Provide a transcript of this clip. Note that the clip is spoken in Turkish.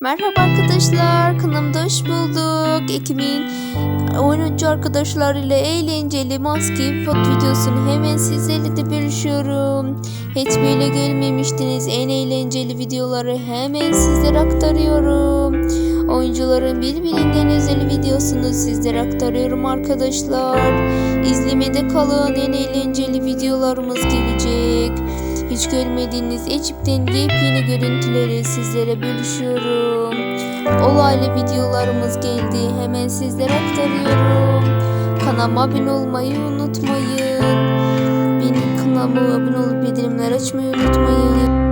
Merhaba arkadaşlar, kanalımda bulduk. Ekim'in oyuncu arkadaşlar ile eğlenceli maske pot videosunu hemen sizlerle de bölüşüyorum. Hiç böyle gelmemiştiniz. En eğlenceli videoları hemen sizlere aktarıyorum. Oyuncuların birbirinden özel videosunu sizlere aktarıyorum arkadaşlar. İzlemede kalın en eğlenceli videolarımız gelecek. Hiç görmediğiniz Ecip'ten yepyeni görüntüleri sizlere bölüşüyorum. Olaylı videolarımız geldi. Hemen sizlere aktarıyorum. Kanalıma abone olmayı unutmayın. Benim kanalıma abone olup bildirimler açmayı unutmayın.